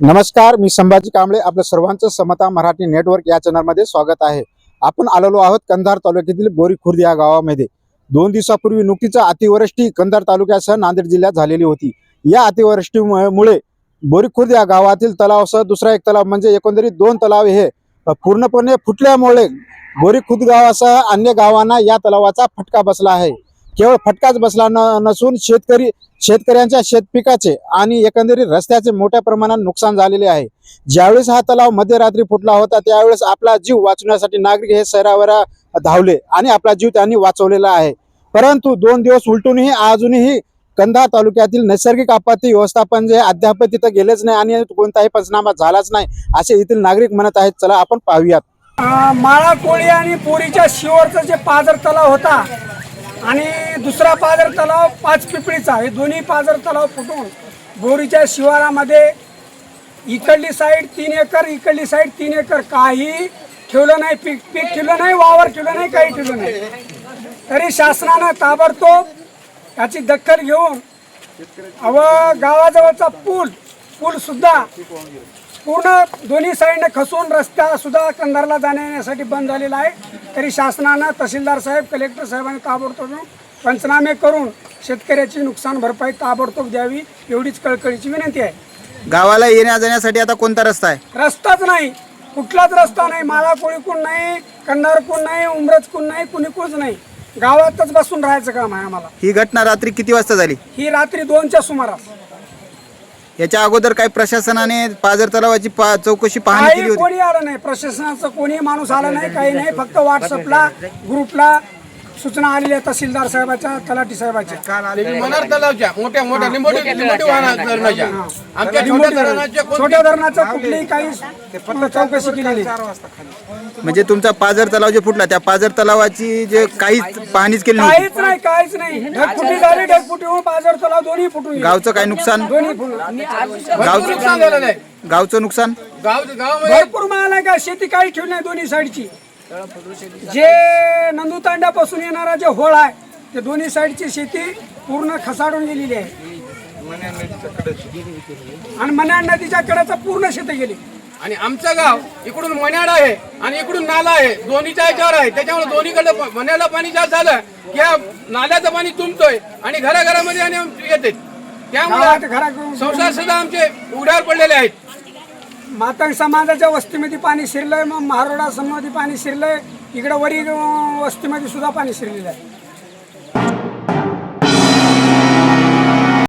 नमस्कार मी संभाजी कांबळे आपलं सर्वांचं समता मराठी नेटवर्क या चॅनलमध्ये स्वागत आहे. आपण आलेलो आहोत कंधार तालुक्यातील बोरी खुर्द या गावामध्ये. दोन दिवसापूर्वी नुकतीच अतिवृष्टी कंधार तालुक्यासह नांदेड जिल्ह्यात झालेली होती. या अतिवृष्टीमुळे बोरी खुर्द या गावातील तलावसह दुसरा एक तलाव म्हणजे एकंदरीत दोन तलाव हे पूर्णपणे फुटल्यामुळे बोरी खुर्द गावासह अन्य गावांना या तलावाचा फटका बसला आहे. केवळ फटकाच बसला न नसून शेतकरी शेतकऱ्यांच्या शेतपिकाचे आणि एकंदरीत रस्त्याचे मोठ्या प्रमाणात नुकसान झालेले आहे. ज्यावेळेस हा तलाव मध्यरात्री फुटला होता त्यावेळेस आपला जीव वाचवण्यासाठी नागरिक हे शहरावर धावले आणि आपला जीव त्यांनी वाचवलेला आहे. परंतु दोन दिवस उलटूनही अजूनही कंधार तालुक्यातील नैसर्गिक आपत्ती व्यवस्थापन जे अद्याप तिथं गेलेच नाही आणि कोणताही पंचनामा झालाच नाही असे येथील नागरिक म्हणत आहेत चला आपण पाहूयात. माळा कोळी आणि पोरीच्या शिवरचं जे पाझर तलाव होता आणि दुसरा पाझर तलाव पाच पिपळीचा हे दोन्ही पाझर तलाव फुटून बोरीच्या शिवारामध्ये इकडली साईड तीन एकर इकडली साईड तीन एकर. काही ठेवलं नाही पीक पीक ठेवलं नाही वावर ठेवलं नाही काही ठेवलं नाही. तरी शासनानं ताबडतोब याची दखल घेऊन अव गावाजवळचा पूल पूल सुद्धा पूर्ण दोन्ही साईडने खसून रस्ता सुद्धा कंधारला जाण्या येण्यासाठी बंद झालेला आहे. तरी शासनानं तहसीलदार साहेब कलेक्टर साहेबांनी ताबडतोब पंचनामे करून शेतकऱ्याची नुकसान भरपाई ताबडतोब द्यावी एवढीच कळकळीची विनंती आहे. गावाला येण्या जाण्यासाठी आता कोणता रस्ता आहे? रस्ताच नाही. कुठलाच रस्ता नाही. माळा कोळीकून नाही कंधारकून नाही उमरजकून नाही कुणीकूच नाही. गावातच बसून राहायचं काम आहे आम्हाला. ही घटना रात्री किती वाजता झाली? ही रात्री दोनच्या सुमारास. याच्या अगोदर काही प्रशासनाने पाझर तलावाची पा चौकशी पाहणी केली काही होती. कोणी आलं नाही. प्रशासनाचं कोणी माणूस आला नाही काही नाही. फक्त व्हॉट्सअपला ग्रुपला सूचना आलेल्या तहसीलदार साहेबाच्या तलाठी साहेबाच्या. मनार तलावच्या मोठ्या मोठ्या लिंबोटी लिंबोटी वाहना धरणाच्या. आमच्या छोट्या धरणाच्या कोण- छोट्या धरणाचं कुठलीही काही चौकशी केलेली. म्हणजे तुमचा पाझर तलाव जे फुटला त्या पाझर तलावाची जे काहीच पाहणीच केली नव्हती काहीच नाही काहीच नाही. ढगफुटी झाली ढगफुटी होऊन बाजार तलाव दोन्ही फुटून गेले. गावचं काय नुकसान? दोन्ही फुटून भरपूर नुकसान झालेलं आहे. गावचं नुकसान? गाव गावामध्ये भरपूर माल आहे का? शेती काही ठेवली नाही दोन्ही साईडची. जे नंदू तांड्यापासून येणारा जे होळ आहे ते दोन्ही साईडची शेती पूर्ण खसाडून गेलेली आहे. आणि मन्याड नदीच्या कडेचं पूर्ण शेती गेली. आणि आमचं गाव इकडून मण्याड आहे आणि इकडून नाला आहे. दोन्हीच्या याच्यावर आहे. त्याच्यामुळे दोन्हीकडे मण्याला पाणी जास्त झालं की या नाल्याचं पाणी तुंबतोय आणि घराघरामध्ये आणि येते. त्यामुळे संसार सुद्धा आमचे उघड्यावर पडलेले आहेत. मातंग समाजाच्या वस्तीमध्ये पाणी शिरलंय मग महारोडा समाधी पाणी शिरलंय. इकडं वरी वस्तीमध्ये सुद्धा पाणी शिरलेलं आहे.